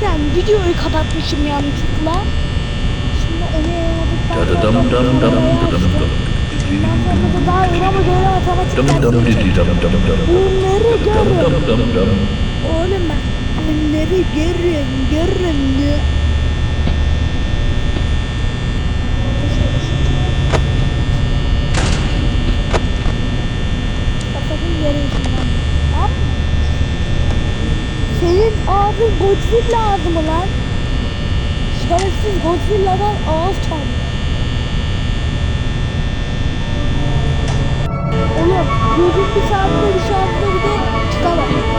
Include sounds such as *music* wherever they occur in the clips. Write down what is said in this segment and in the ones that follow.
Zaten videoyu kapatmışım yanlışlıkla. Şimdi onu yayınladıktan sonra da dum dum daha yorama göre matematikten Bunları görün. Oğlum bak. Bunları görün, görün diyor. Kafanın yere senin ağzın Godzilla ağzı mı lan? Şerefsiz Godzilla'dan ağız çalmış. Oğlum gözün bir saatte bir saatte bir de çıkamam.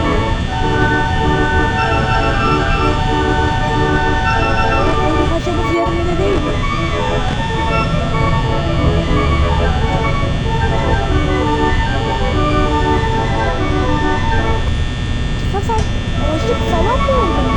触ってんだ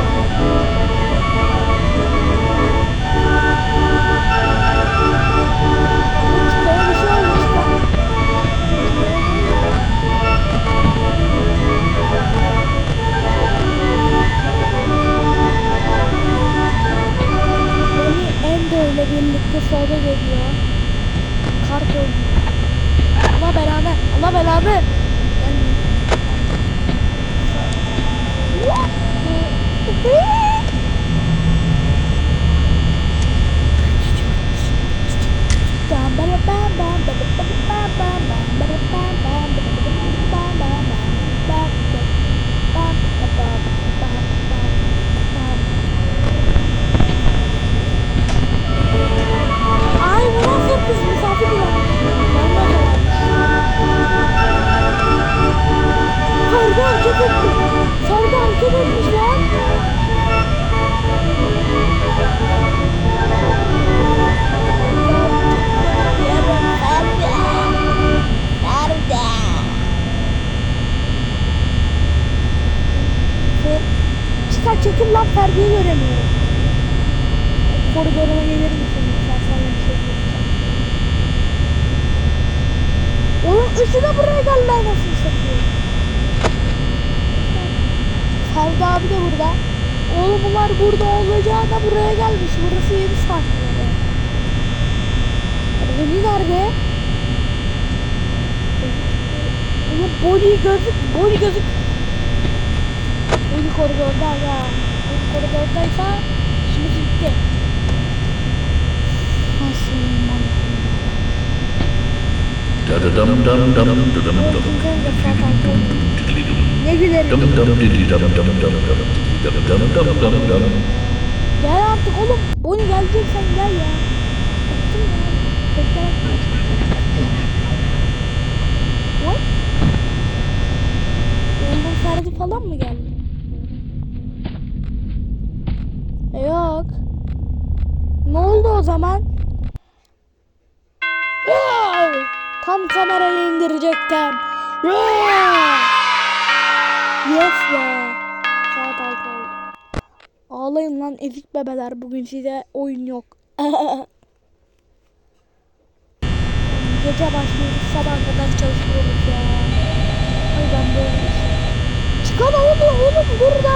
çekil lan perdeyi göremiyorum. Koridoruma gelir misin lütfen sana bir şey diyeceğim. Oğlum üçü de buraya geldi nasıl satıyor. Ferdi abi de burada. Oğlum bunlar burada olacağına buraya gelmiş. Burası yeni sahneleri. Reni nerede? Oğlum Boli gözük, Boli gözük. Boli koridorda ya. Boli koridordaysa işimiz bitti. Nasıl dum dum dum dum dum dum Ne gülerim. dum dum didi dum dum dum dum dum dum dum dum dum Gel artık oğlum. Boli geleceksen gel ya. Bıktım ya. Bekle. What? Oğlum Ferdi falan mı geldi? Yok. Ne oldu o zaman? Wow! Tam kamerayı indirecektim. Yeah! Yes be. Saat altı oldu. Ağlayın lan ezik bebeler. Bugün size oyun yok. *laughs* Gece başlıyoruz. Sabah kadar çalışıyoruz ya. Ay ben böyle. Çıkan oldu oğlum burada.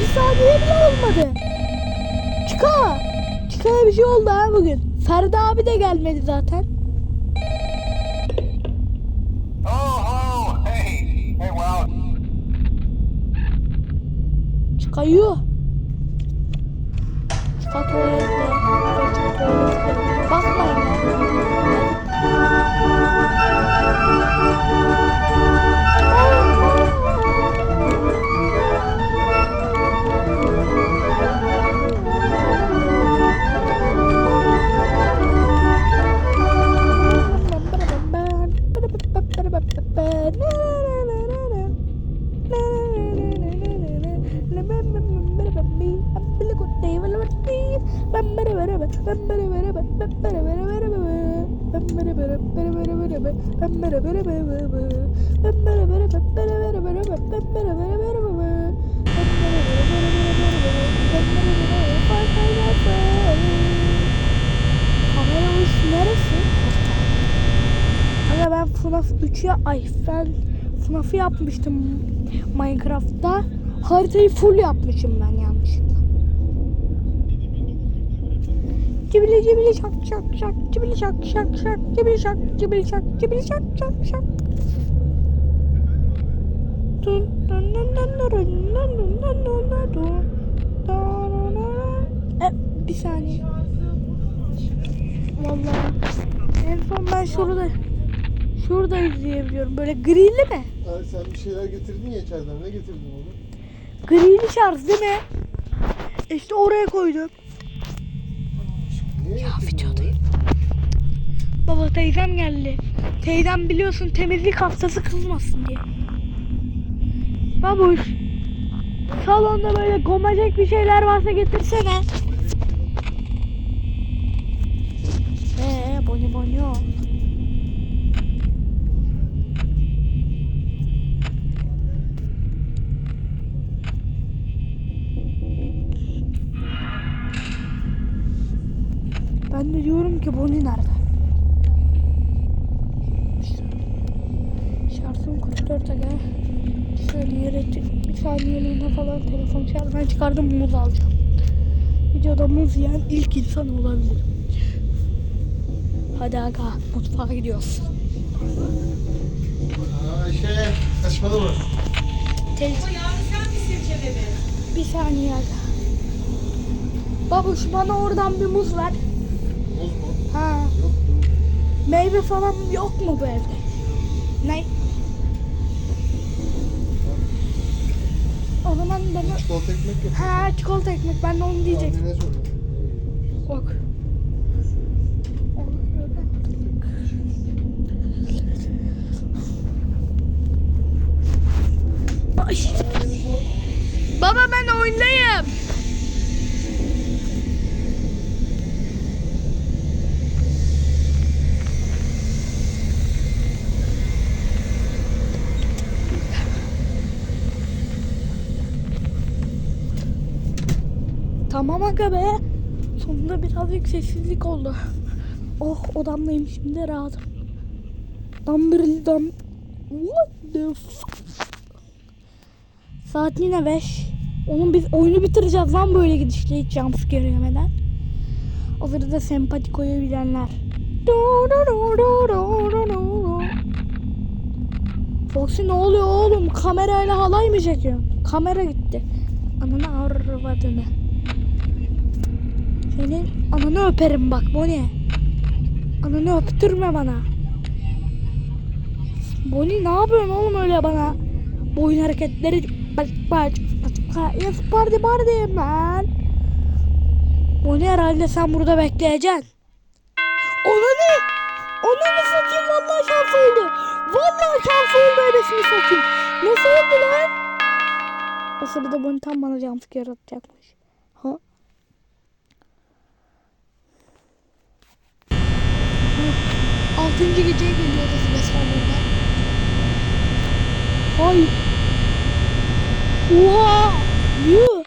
Bir saniye bile olmadı. Çıka. Çıkaya bir şey oldu ha bugün. Ferdi abi de gelmedi zaten. Oh, oh, hey, hey, well, Çıkayıyor. Çıka Kamera uç neresi? Aga ben FNAF 3'ü ay ben FNAF'ı yapmıştım Minecraft'ta. Haritayı full yapmışım ben yanlışlıkla. Cibili cibili şak şak şak cibili şak şak şak cibili şak cibili şak cibili şak şak şak. Dun dun dun dun dun dun dun dun dun dun dun. E, bir saniye. Vallahi en son ben şurada şurada izleyebiliyorum. Böyle grili mi? Abi sen bir şeyler getirdin ya içeriden. Ne getirdin oğlum? Grili şarj değil mi? İşte oraya koydum. Niye Ya getirdin videodayım. Baba teyzem geldi. Teyzem biliyorsun temizlik haftası kızmasın diye. Babuş. Salonda böyle gomacak bir şeyler varsa getirsene. Yere bir saniyeliğine falan telefon şarjdan çıkardım muz alacağım. Videoda muz yiyen ilk insan olabilirim. Hadi aga mutfağa gidiyoruz. Ayşe saçmalama. Tel- bir saniye aga. Babuş bana oradan bir muz ver. Muz mu? Ha. Yok. Meyve falan yok mu bu evde? Ne? Çikolata ekmek yok. Ha çikolata ekmek ben de onu diyecektim. Annene sor. Bak. Ay. Baba ben oyundayım. Tamam aga be. Sonunda birazcık sessizlik oldu. Oh odamdayım şimdi rahatım. Dam bir dam. What the fuck? Saat yine 5. Onun biz oyunu bitireceğiz lan böyle gidişle hiç jumpscare yemeden. O sırada sempati koyabilenler. Du du du du du du du. Foxy ne oluyor oğlum? Kamerayla halay mı çekiyor? Kamera gitti. Ananı arvadını. Senin ananı öperim bak Bonnie. Ananı öptürme bana. Bonnie ne yapıyorsun oğlum öyle bana? Boyun hareketleri bak bak yes party party man. Bonnie herhalde sen burada bekleyeceksin. Ananı Ananı satayım vallahi şans oldu. Vallahi şans oldu ebesini satayım. Nasıl oldu lan? O sırada Bonnie tam bana jumpscare atacakmış. Ha? Altıncı geceye geliyoruz mesela burada. Hay. Oha. Yuh.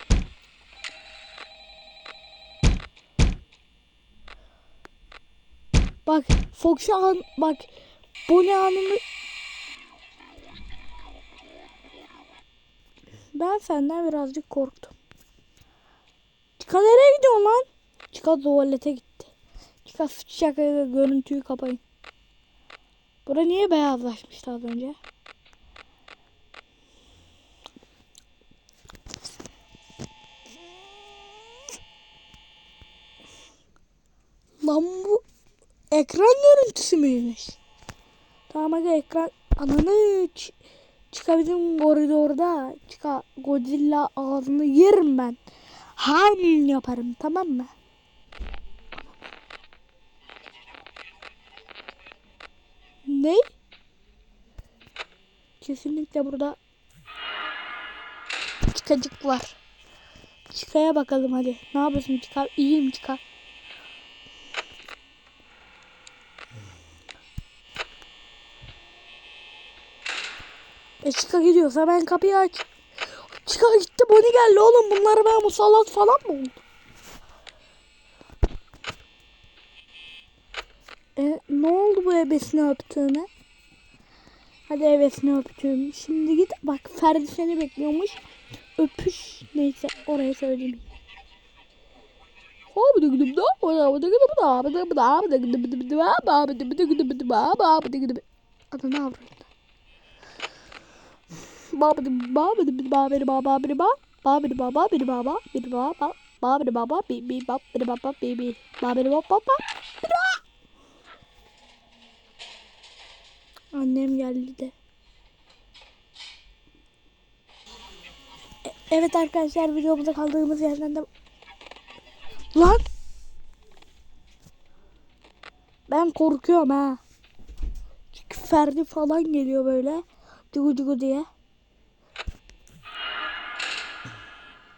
Bak Foxy an bak Bonnie anını Ben senden birazcık korktum. Çıka nereye gidiyorsun lan? Çıka tuvalete gitti. Çıka sıçacak görüntüyü kapayın. Bura niye beyazlaşmıştı az önce? Lan bu ekran görüntüsü müymüş? Tamam hadi ekran ananı ç- çıka bizim koridorda çıka Godzilla ağzını yerim ben. Ham yaparım tamam mı? Ne? Kesinlikle burada çıkacık var. Çıkaya bakalım hadi. Ne yapıyorsun çıkar? İyi mi çıkar? E çıka gidiyorsa ben kapıyı aç. Çıka gitti Bonnie geldi oğlum. Bunları ben musallat falan mı oldu? E, ne oldu bu ebesini öptüğüne? Hadi hevesini öptüm. Şimdi git bak Ferdi seni bekliyormuş. Öpüş. Neyse oraya söyleyeyim. Adını avradı. Baba baba biri baba biri baba biri baba baba biri baba biri baba biri baba baba biri baba bi bi baba biri baba bi bi baba biri baba baba Annem geldi de. E- Evet arkadaşlar videomuza kaldığımız yerden de Lan Ben korkuyorum ha. Çünkü Ferdi falan geliyor böyle. Cugu cugu diye.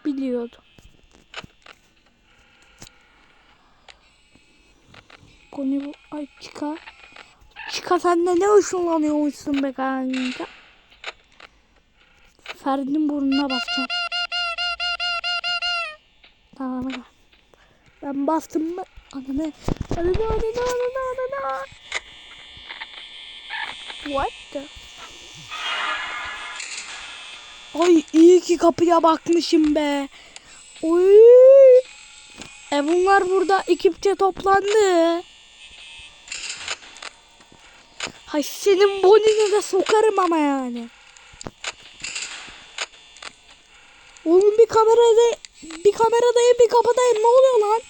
Biliyordum. Konu bu. Ay çıka. Sen de ne hoşlanıyormuşsun be kanka. Ferdi'nin burnuna basacağım. Tamam hadi. Ben bastım mı? Ananı. Ananı ananı ananı ananı. What the? Ay iyi ki kapıya bakmışım be. Oy. E bunlar burada ekipçe toplandı. Hay senin bonini de sokarım ama yani. Oğlum bir kamerada bir kameradayım bir kapıdayım ne oluyor lan?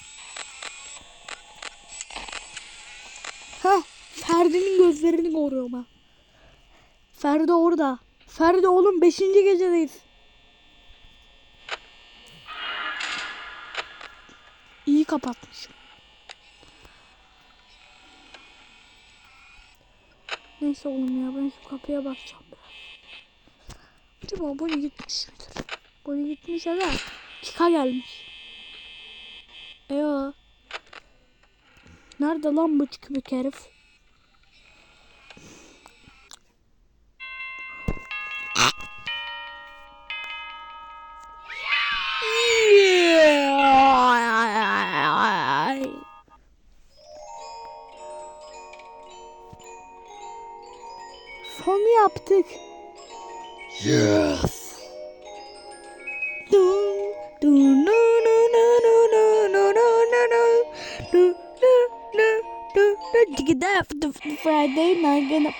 Heh Ferdi'nin gözlerini koruyorum ha. Ferdi orada. Ferdi oğlum 5. gecedeyiz. İyi kapatmışım. Neyse oğlum ya ben şu kapıya bakacağım biraz. Acaba Bonnie gitmiş midir? Bonnie gitmiş ya da Kika gelmiş. Eyo. Nerede lan bu çıkıbık herif? Son yaptık. Yes. Dun, dun, dun. Friday night.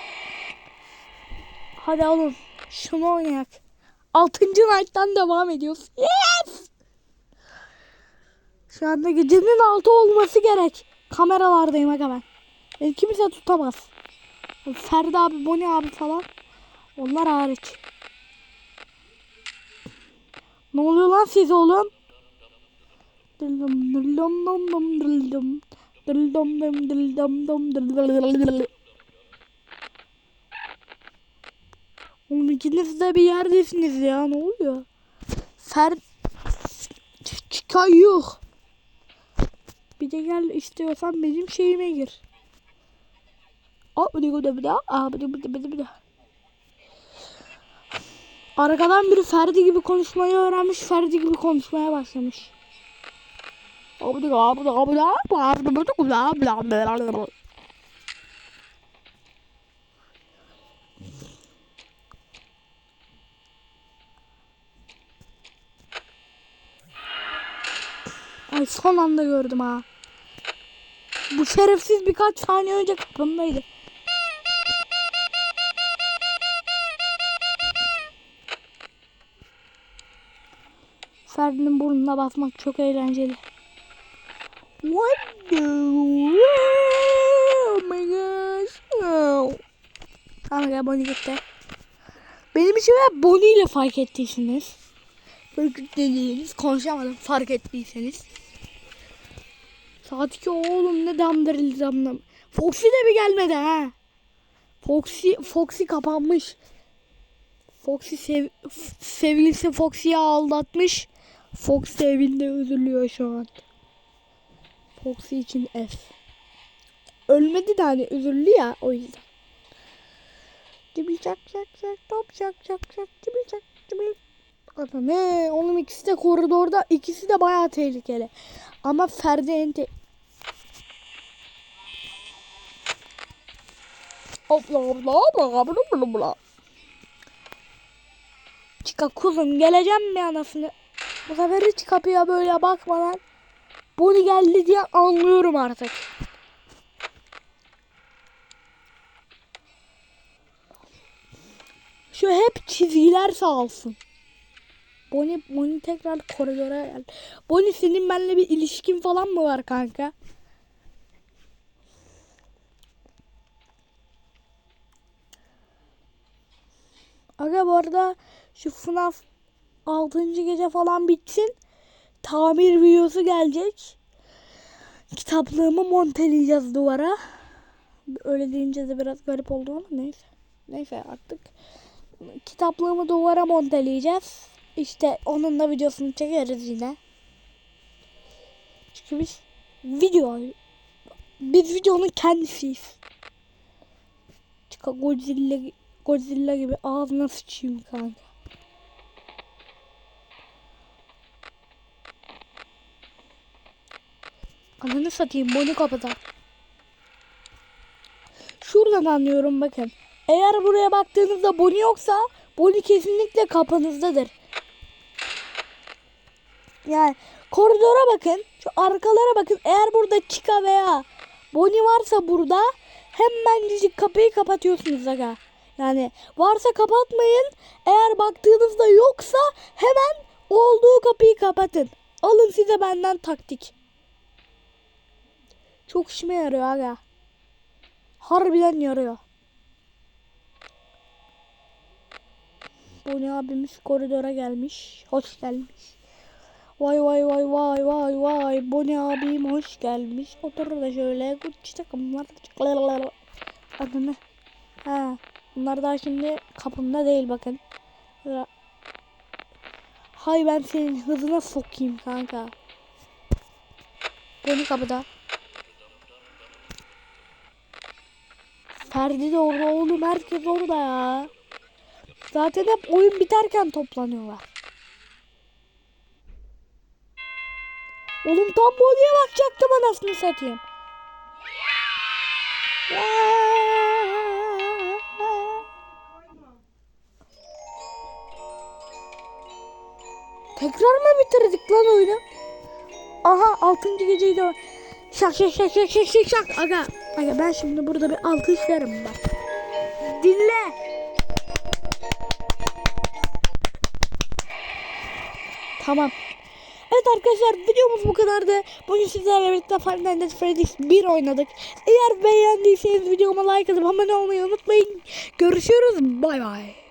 Hadi oğlum şunu oynayak. Altıncı night'tan devam ediyoruz. Yes! Şu anda gecenin altı olması gerek. Kameralardayım aga ben. Beni kimse tutamaz. Ferdi abi, Boni abi falan. Onlar hariç. Ne oluyor lan size oğlum? Dıldım dum dum dıldım. Dıldım dum dıldım dum dıldım. Oğlum ikiniz de bir yerdesiniz ya ne oluyor? Fer... Çıkay yok. Bir de gel istiyorsan benim şeyime gir. Arkadan biri Ferdi gibi konuşmayı öğrenmiş. Ferdi gibi konuşmaya başlamış. Ay son anda gördüm ha. Bu şerefsiz birkaç saniye önce kapımdaydı. Ferdi'nin burnuna basmak çok eğlenceli. What the Oh my gosh. Oh. Tamam gel Bonnie gitti. Benim için ve Bonnie ile fark ettiyseniz. Dediğiniz konuşamadım fark ettiyseniz. Saat 2 oğlum ne damdırıldı damlam. Foxy de mi gelmedi ha? Foxy, Foxy kapanmış. Foxy sev, sevgilisi Foxy'yi aldatmış. Fox evinde üzülüyor şu an. Foxy için F. Ölmedi de hani üzüldü ya o yüzden. Dibi çak çak çak top çak çak çak dibi çak dibi. Ana ne? Oğlum ikisi de koridorda. ikisi de bayağı tehlikeli. Ama Ferdi en te... Hopla hopla hopla hopla hopla hopla. Çıka kuzum geleceğim mi anasını? Bu sefer hiç kapıya böyle bakmadan Bonnie geldi diye anlıyorum artık. Şu hep çizgiler sağ olsun. Bonnie, Bonnie tekrar koridora gel. Bonnie senin benimle bir ilişkin falan mı var kanka? Aga bu arada şu FNAF 6. gece falan bitsin. Tamir videosu gelecek. Kitaplığımı monteleyeceğiz duvara. Öyle deyince de biraz garip oldu ama neyse. Neyse artık. Kitaplığımı duvara monteleyeceğiz. İşte onun da videosunu çekeriz yine. Çünkü biz video biz videonun kendisiyiz. Çıka Godzilla Godzilla gibi ağzına sıçayım kanka. Ananı satayım Bonnie kapıda. Şuradan anlıyorum bakın. Eğer buraya baktığınızda Bonnie yoksa Bonnie kesinlikle kapınızdadır. Yani koridora bakın. Şu arkalara bakın. Eğer burada Chica veya Bonnie varsa burada hemencik kapıyı kapatıyorsunuz aga. Yani varsa kapatmayın. Eğer baktığınızda yoksa hemen olduğu kapıyı kapatın. Alın size benden taktik. Çok işime yarıyor aga. Harbiden yarıyor. Bonnie abimiz koridora gelmiş. Hoş gelmiş. Vay vay vay vay vay vay. Bonnie abim hoş gelmiş. Otur da şöyle. Gucci takımlar. Adını. Ha. Bunlar daha şimdi kapımda değil bakın. Hay ben senin hızına sokayım kanka. Bonnie kapıda. Ferdi de orada oğlum herkes orada ya. Zaten hep oyun biterken toplanıyorlar. Oğlum tam Bonnie'ye bakacaktım anasını satayım. Tekrar mı bitirdik lan oyunu? Aha 6. geceyi de şak şak şak şak şak şak aga. Aga ben şimdi burada bir alkışlarım bak. Dinle. Tamam. Evet arkadaşlar videomuz bu kadardı. Bugün sizlerle birlikte Five Nights Freddy's 1 oynadık. Eğer beğendiyseniz videoma like atıp abone olmayı unutmayın. Görüşürüz. Bay bay.